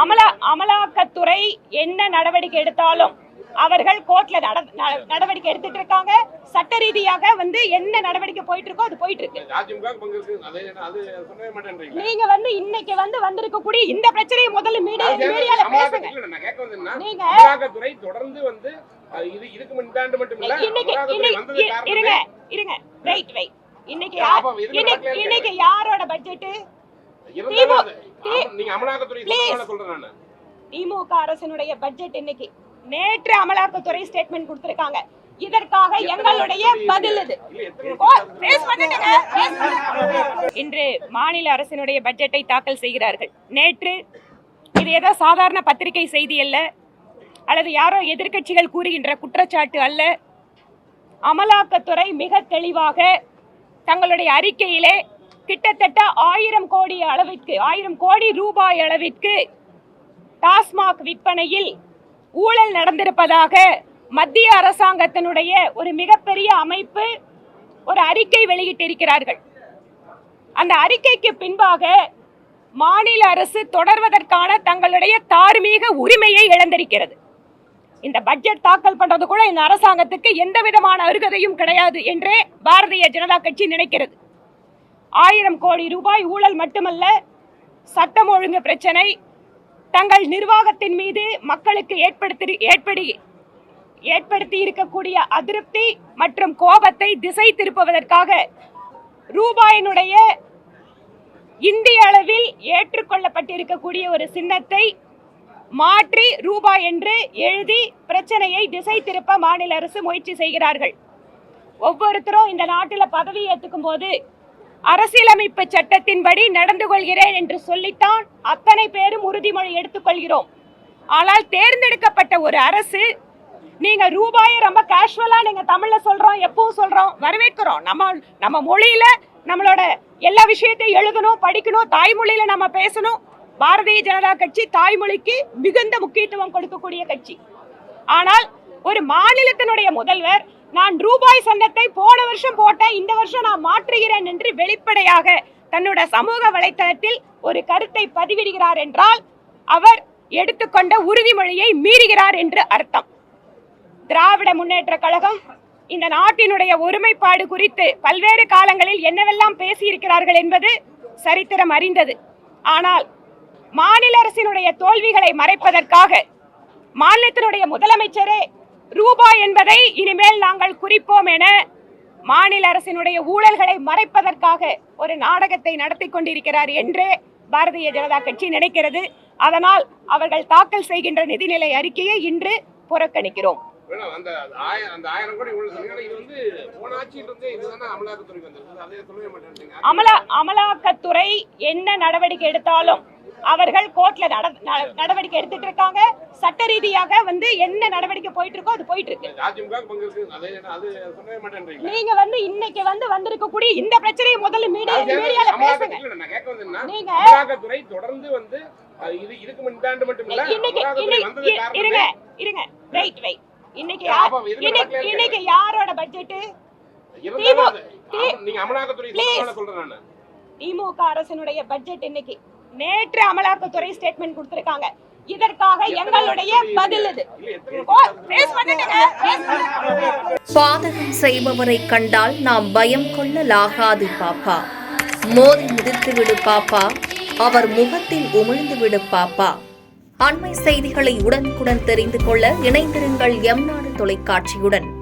அமலா அமலாக்கத்துறை என்ன நடவடிக்கை எடுத்தாலும் அவர்கள் கோர்ட்ல நட- நட- நடவடிக்கை எடுத்துட்டு இருக்காங்க. சட்ட ரீதியாக வந்து என்ன நடவடிக்கை போயிட்டு இருக்கோ அது போயிட்டு இருக்கு நீங்க வந்து இன்னைக்கு வந்து வந்திருக்கக்கூடிய இந்த பிரச்சனையை முதல்ல மீடியால பேசுங்க. நீங்க தொடர்ந்து வந்து இது இதுக்கு முன்னாண்டு மட்டும் இல்ல இருங்க இருங்க. இன்னைக்கு இன்னைக்கு யாரோட பட்ஜெட் திமுக அரசினுடைய பட்ஜெட் இன்னைக்கு நேற்று அமலாக்கத்துறை ஸ்டேட்மெண்ட் கொடுத்திருக்காங்க. இதற்காக எங்களுடைய பதில் இது. இன்று மாநில அரசினுடைய பட்ஜெட்டை தாக்கல் செய்கிறார்கள். நேற்று இது ஏதோ சாதாரண பத்திரிகை செய்தி அல்ல அல்லது யாரோ எதிர்க்கட்சிகள் கூறுகின்ற குற்றச்சாட்டு அல்ல. அமலாக்கத்துறை மிக தெளிவாக தங்களுடைய அறிக்கையிலே கிட்டத்தட்ட ஆயிரம் கோடி அளவிற்கு ஆயிரம் கோடி ரூபாய் அளவிற்கு டாஸ்மாக் விற்பனையில் ஊழல் நடந்திருப்பதாக மத்திய அரசாங்கத்தினுடைய ஒரு மிகப்பெரிய அமைப்பு ஒரு அறிக்கை வெளியிட்டிருக்கிறார்கள். அந்த அறிக்கைக்கு பின்பாக மாநில அரசு தொடர்வதற்கான தங்களுடைய தார்மீக உரிமையை இழந்திருக்கிறது. இந்த பட்ஜெட் தாக்கல் பண்றது கூட இந்த அரசாங்கத்துக்கு எந்த விதமான அருகதையும் கிடையாது என்றே பாரதிய ஜனதா கட்சி நினைக்கிறது. ஆயிரம் கோடி ரூபாய் ஊழல் மட்டுமல்ல சட்டம் ஒழுங்கு பிரச்சனை தங்கள் நிர்வாகத்தின் மீது மக்களுக்கு ஏற்படுத்தி ஏற்படி ஏற்படுத்தி இருக்கக்கூடிய அதிருப்தி மற்றும் கோபத்தை திசை திருப்புவதற்காக ரூபாயினுடைய இந்திய அளவில் ஏற்றுக்கொள்ளப்பட்டிருக்கக்கூடிய ஒரு சின்னத்தை மாற்றி ரூபாய் என்று எழுதி பிரச்சனையை திசை திருப்ப மாநில அரசு முயற்சி செய்கிறார்கள். ஒவ்வொருத்தரும் இந்த நாட்டில் பதவி ஏற்றுக்கும் போது அரசியலமைப்பு சட்டத்தின்படி நடந்து கொள்கிறேன் என்று சொல்லித்தான் அத்தனை பேரும் உறுதிமொழி எடுத்துக்கொள்கிறோம். ஆனால் தேர்ந்தெடுக்கப்பட்ட ஒரு அரசு நீங்க ரூபாயை ரொம்ப கேஷுவலா நீங்க தமிழ்ல சொல்றோம் எப்பவும் சொல்றோம் வரவேற்கிறோம். நம்ம நம்ம மொழியில நம்மளோட எல்லா விஷயத்தையும் எழுதணும் படிக்கணும் தாய்மொழியில நம்ம பேசணும். பாரதிய ஜனதா கட்சி தாய்மொழிக்கு மிகுந்த முக்கியத்துவம் கொடுக்கக்கூடிய கட்சி. ஆனால் ஒரு மாநிலத்தினுடைய முதல்வர் நான் ரூபாய் சந்தத்தை போன வருஷம் போட்டேன் இந்த வருஷம் நான் மாற்றுகிறேன் என்று வெளிப்படையாக தன்னோட சமூக வலைத்தளத்தில் ஒரு கருத்தை பதிவிடுகிறார் என்றால் அவர் எடுத்துக்கொண்ட உறுதிமொழியை மீறுகிறார் என்று அர்த்தம். திராவிட முன்னேற்ற கழகம் இந்த நாட்டினுடைய ஒருமைப்பாடு குறித்து பல்வேறு காலங்களில் என்னவெல்லாம் பேசியிருக்கிறார்கள் என்பது சரித்திரம் அறிந்தது. ஆனால் மாநில அரசினுடைய தோல்விகளை மறைப்பதற்காக மாநிலத்தினுடைய முதலமைச்சரே ரூபாய் என்பதை இனிமேல் நாங்கள் குறிப்போம் என மாநில அரசினுடைய ஊழல்களை மறைப்பதற்காக ஒரு நாடகத்தை நடத்தி கொண்டிருக்கிறார் என்றே பாரதிய ஜனதா கட்சி நினைக்கிறது. அதனால் அவர்கள் தாக்கல் செய்கின்ற நிதிநிலை அறிக்கையை இன்று புறக்கணிக்கிறோம். அமலா அமலாக்கத்துறை என்ன நடவடிக்கை எடுத்தாலும் அவர்கள் கோர்ட்ல நட- நட- நடவடிக்கை எடுத்துட்டு இருக்காங்க. சட்ட ரீதியாக வந்து என்ன நடவடிக்கை போயிட்டு இருக்கோ அது போயிட்டு இருக்கு நீங்க வந்து இன்னைக்கு வந்து வந்திருக்கக்கூடிய இந்த பிரச்சனையை முதல்ல மீடியால பேசுங்க. நீங்க தொடர்ந்து வந்து அஹ், இது இதுக்கு முன்னாண்டு மட்டும் இல்ல இன்னைக்கு இருங்க இருங்க. வெயிட் வெயிட் யாரோட பட்ஜெட் திமுக அரசினுடைய பட்ஜெட் இன்னைக்கு. நேற்று அமலாக்கத்துறை ஸ்டேட்மெண்ட் கொடுத்திருக்காங்க. இதற்காக எங்களுடைய பதில் இது. பாதகம் செய்பவரை கண்டால் நாம் பயம் கொள்ளலாகாது பாப்பா. மோதி மிதித்து விடு பாப்பா. அவர் முகத்தில் உமிழ்ந்து விடு பாப்பா. அண்மை செய்திகளை உடனுக்குடன் தெரிந்து கொள்ள இணைந்திருங்கள் எம் நாடு தொலைக்காட்சியுடன்.